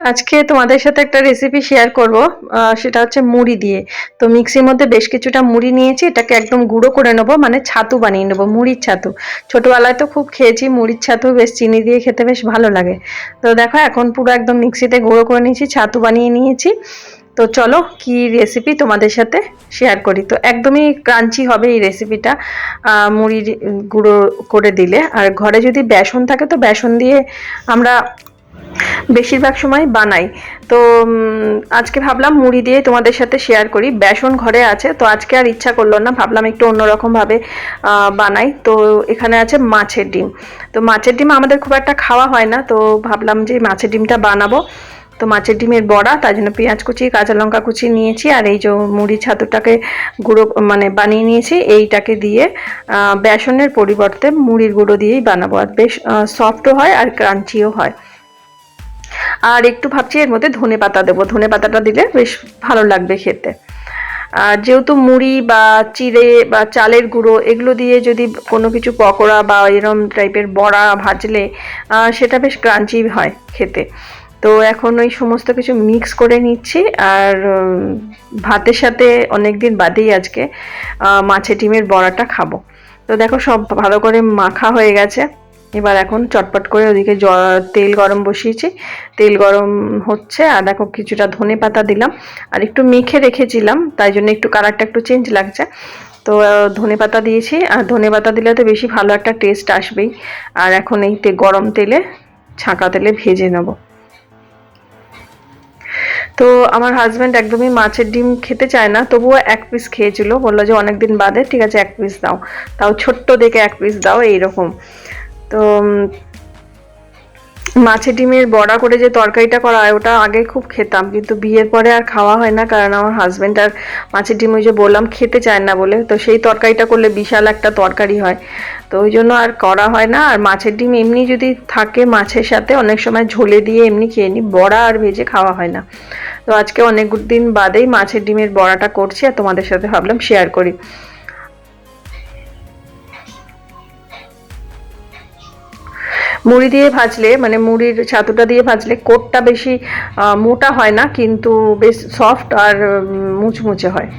আজকে তোমাদের সাথে একটা রেসিপি শেয়ার করব সেটা হচ্ছে মুড়ি দিয়ে। তো মিক্সির মধ্যে বেশ কিছুটা মুড়ি নিয়েছি, এটাকে একদম গুঁড়ো করে নেব মানে ছাতু বানিয়ে নেব, মুড়ির ছাতু। ছোটোবেলায় তো খুব খেয়েছি, মুড়ির ছাতু বেশ চিনি দিয়ে খেতে বেশ ভালো লাগে। তো দেখো, এখন পুরো একদম মিক্সিতে গুঁড়ো করে নিয়েছি, ছাতু বানিয়ে নিয়েছি। তো চলো, কি রেসিপি তোমাদের সাথে শেয়ার করি? তো একদমই ক্রাঞ্চি হবে এই রেসিপিটা মুড়ির গুঁড়ো করে দিলে। আর ঘরে যদি বেসন থাকে, তো বেসন দিয়ে আমরা বেশিরভাগ সময় বানাই। তো আজকে ভাবলাম মুড়ি দিয়ে তোমাদের সাথে শেয়ার করি। বেসন ঘরে আছে, তো আজকে আর ইচ্ছা করল না। ভাবলাম একটু অন্যরকম ভাবে বানাই। তো, এখানে আছে মাছের ডিম। তো মাছের ডিম আমাদের খুব একটা খাওয়া হয় না। তো ভাবলাম যে মাছের ডিমটা বানাবো। তো মাছের ডিমের বড়া, তার জন্য পেঁয়াজ কুচি, কাঁচা লঙ্কা কুচি নিয়েছি, আর এই যে মুড়ি ছাতুটাকে গুঁড়ো মানে বানিয়ে নিয়েছি, এইটাকে দিয়ে বেসনের পরিবর্তে মুড়ির গুঁড়ো দিয়েই বানাবো। আর বেশ সফটও হয় আর ক্রাঞ্চিও হয়। আর একটু ভাবছি এর মধ্যে ধনে পাতা দেবো। ধনে পাতাটা দিলে বেশ ভালো লাগবে খেতে। আর যেহেতু মুড়ি বা চিড়ে বা চালের গুঁড়ো এগুলো দিয়ে যদি কোনো কিছু পকোড়া বা এরম টাইপের বড়া ভাজলে সেটা বেশ ক্রাঞ্চি হয় খেতে। তো এখন ওই সমস্ত কিছু মিক্স করে নিচ্ছি আর ভাতের সাথে অনেক দিন বাদেই আজকে মাছের ডিমের বড়াটা খাব। তো দেখো সব ভালো করে মাখা হয়ে গেছে। এবার এখন চটপট করে ওদিকে জ- তেল গরম বসিয়েছি। তেল গরম হচ্ছে আর দেখো কিছুটা ধনে পাতা দিলাম। আর একটু মেখে রেখেছিলাম, তাই জন্য একটু কালারটা একটু চেঞ্জ লাগছে। তো ধনে পাতা দিয়েছি। আর ধনে পাতা দিলে তো বেশি ভালো একটা টেস্ট আসবেই। আর এখন এই তে গরম তেলে ছাঁকা তেলে ভেজে নেব। তো, আমার হাজব্যান্ড একদমই মাছের ডিম খেতে চায় না, তবুও এক পিস খেয়েছিল। বলল যে অনেকদিন বাদে, ঠিক আছে, এক পিস দাও। তাও ছোট্ট দেখে এক পিস দাও, এইরকম। তো মাছের ডিমের বড়া করে যে তরকারিটা করা হয়, ওটা আগে খুব খেতাম। কিন্তু বিয়ের পরে আর খাওয়া হয় না, কারণ আমার হাজব্যান্ড আর মাছের ডিম ওই যে বললাম, খেতে চায় না বলে। তো সেই তরকারিটা করলে বিশাল একটা তরকারি হয়। তো ওই জন্য আর করা হয় না। আর মাছের ডিম এমনি যদি থাকে মাছের সাথে, অনেক সময় ঝোলে দিয়ে এমনি খেয়ে নিই বড়া আর ভেজে খাওয়া হয় না। তো আজকে অনেক দিন বাদেই মাছের ডিমের বড়াটা করছি, আর তোমাদের সাথে ভাবলাম শেয়ার করি। মুড়ি দিয়ে ভাজলে মানে মুড়ির ছাতুটা দিয়ে ভাজলে কোটটা বেশি মোটা হয় না, কিন্তু বেশ সফট আর মুচমুচে হয়।